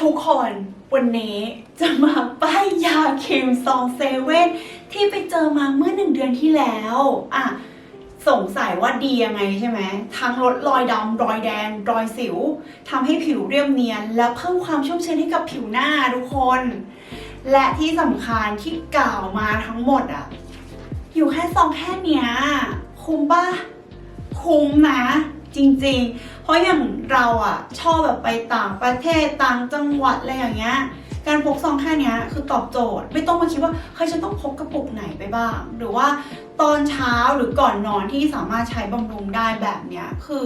ทุกคนวันนี้จะมาป้ายยาครีมซองเซเว่นที่ไปเจอมาเมื่อหนึ่งเดือนที่แล้ว อะ สงสัยว่าดียังไงใช่ไหม ทั้งลดรอยดำรอยแดง รอยสิวทำให้ผิวเรียบเนียน และเพิ่มความชุ่มชื้นให้กับผิวหน้าทุกคน และที่สำคัญที่กล่าวมาทั้งหมดอะ อยู่แค่ซองแค่เนี้ย คุ้มป่ะคุ้มนะ จริง ๆ เพราะอย่างเราอะชอบแบบไปต่างประเทศต่างจังหวัดอะไรอย่างเงี้ยการพกซองแค่เนี้ยคือตอบโจทย์ ไม่ต้องมาคิดว่าเฮ้ยฉันต้องพกกระปุกไหนไปบ้าง หรือว่าตอนเช้าหรือก่อนนอนที่สามารถใช้บำรุงได้แบบเนี้ยคือ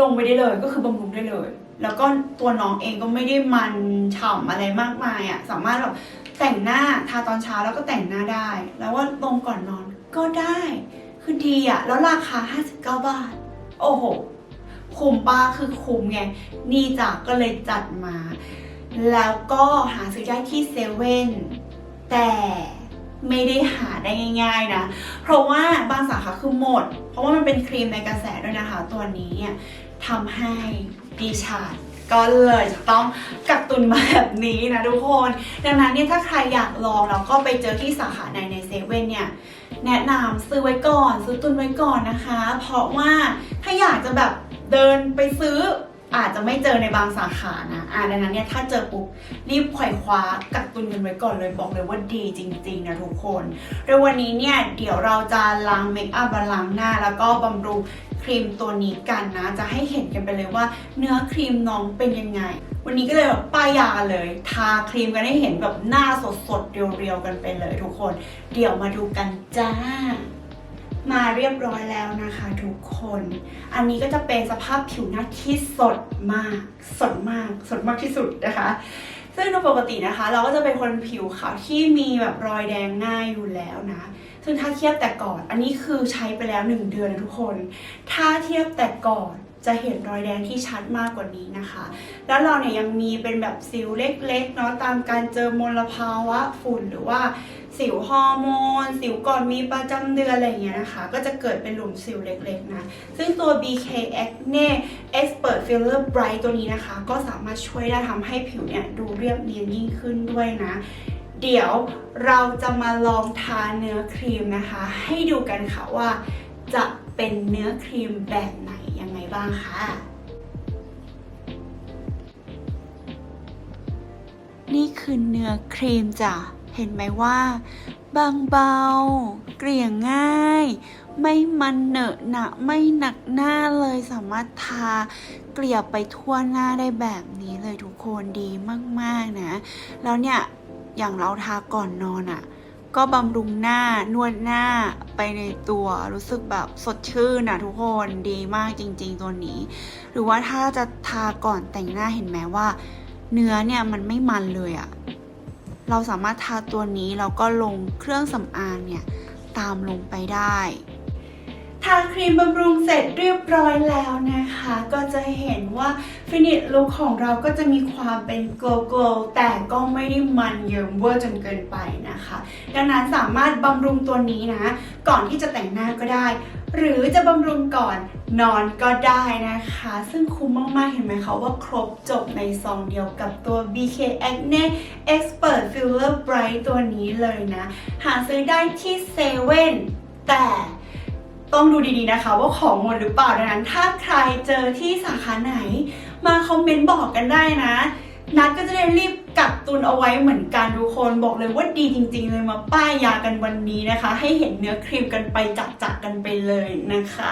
ลงไปได้เลยก็คือบำรุงได้เลย แล้วก็ตัวน้องเองก็ไม่ได้มันฉ่ำอะไรมากมายอะสามารถแบบแต่งหน้าทาตอนเช้าแล้วก็แต่งหน้าได้ แล้วว่าลงก่อนนอนก็ได้ คือดีอะแล้วราคา 59 บาท โอ้โห คุ้มป้าคือคุ้มไง นี่จ้ะก็เลยจัดมา แล้วก็หาซื้อได้ที่เซเว่นแต่ไม่ได้หาได้ง่าย ๆ นะ เพราะว่าบางสาขาคือหมด เพราะว่ามันเป็นครีมในกระแสด้วยนะคะ ตัวนี้เนี่ย ทำให้ดิฉันก็เลยจะต้องกักตุนมาแบบนี้นะทุกคน ดังนั้นเนี่ยถ้าใครอยากลองแล้วก็ไปเจอที่สาขาในในเซเว่นเนี่ยแนะนำซื้อไว้ก่อน ซื้อตุนไว้ก่อนนะคะ เพราะว่าถ้าอยากจะแบบเดินไปซื้อ อาจจะไม่เจอในบางสาขานะอ่าดังนั้นเนี่ยถ้าเจอปุ๊บรีบไขว่คว้ากักตุนกันไว้ก่อนเลยบอกเลยว่าดีจริงๆนะทุกคนโดยวันนี้เนี่ยเดี๋ยวเราจะล้างเมคอัพล้างหน้า แล้วก็บำรุงครีมตัวนี้กันนะ จะให้เห็นกันไปเลยว่าเนื้อครีมน้องเป็นยังไง วันนี้ก็เลยแบบป้ายยาเลย ทาครีมกันให้เห็นแบบหน้าสดๆเรียวๆกันไปเลยทุกคน เดี๋ยวมาดูกันจ้า เรียบร้อยแล้วนะคะทุกคน อันนี้ก็จะเป็นสภาพผิวหน้าที่สดมาก สดมาก สดมากที่สุดนะคะ ซึ่งโดยปกตินะคะ เราก็จะเป็นคนผิวขาวที่มีแบบรอยแดงง่ายอยู่แล้วนะซึ่งถ้าเทียบแต่ก่อน อันนี้คือใช้ไปแล้ว 1 เดือนนะทุกคน ถ้าเทียบแต่ก่อนจะเห็นรอยแดงที่ชัดมากกว่านี้นะคะ แล้วเราเนี่ยยังมีเป็นแบบสิวเล็กๆเนาะตามการเจอมลภาวะฝุ่นหรือว่าสิวฮอร์โมน สิวก่อนมีประจำเดือนอะไรเงี้ยนะคะ ก็จะเกิดเป็นหลุมสิวเล็กๆนะ ซึ่งตัว BK Acne Expert Filler Bright ตัวนี้นะคะ ก็สามารถช่วยได้ทำให้ผิวเนี่ยดูเรียบเนียนยิ่งขึ้นด้วยนะ เดี๋ยวเราจะมาลองทาเนื้อครีมนะคะ ให้ดูกันค่ะว่าจะเป็นเนื้อครีมแบบไหนยังไงบ้างค่ะนี่คือเนื้อครีมจ้ะ เห็นไหมว่าบางเบา เกลี่ยง่าย ไม่มันเหนอะหนะไม่หนักหน้าเลยสามารถทาเกลี่ยไปทั่วหน้าได้แบบนี้เลยทุกคนดีมาก ๆ นะ แล้วเนี่ย อย่างเราทาก่อนนอนอะ่ะ ก็บำรุงหน้านวดหน้าไปในตัวรู้สึกแบบสดชื่นนะทุกคนดีมากจริง ๆ ตัวนี้ หรือว่าถ้าจะทาก่อนแต่งหน้าเห็นไหมว่า เนื้อเนี่ยมันไม่มันเลยอะเราสามารถทาตัวนี้แล้วก็ลงเครื่องสำอางเนี่ยตามลงไปได้ ทาครีมบำรุงเสร็จเรียบร้อยแล้วนะคะ ก็จะเห็นว่าฟินิชลุคของเราก็จะมีความเป็นโกลโกลแต่ก็ไม่ได้มันเยิ้มเวอร์จนเกินไปนะคะ ดังนั้นสามารถบำรุงตัวนี้นะ ก่อนที่จะแต่งหน้าก็ได้ หรือจะบำรุงก่อนนอนก็ได้นะคะ ซึ่งคุ้มมาก ๆ เห็นไหมคะว่าครบจบในซองเดียวกับตัว BK Acne Expert Filler Bright ตัวนี้เลยนะ หาซื้อได้ที่เซเว่นแต่ ต้องดูดีๆนะคะว่าของหมดหรือเปล่าดังนั้น ถ้าใครเจอที่สาขาไหน มาคอมเมนต์บอกกันได้นะ นัดก็จะได้รีบกักตุนเอาไว้เหมือนกันทุกคนบอกเลยว่าดีจริง ๆ เลยมาป้ายยากันวันนี้นะคะ ให้เห็นเนื้อครีมกันไปจัดๆกันไปเลยนะคะ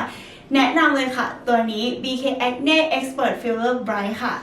แนะนำเลยค่ะ ตัวนี้ BK Acne Expert Filler Bright ค่ะ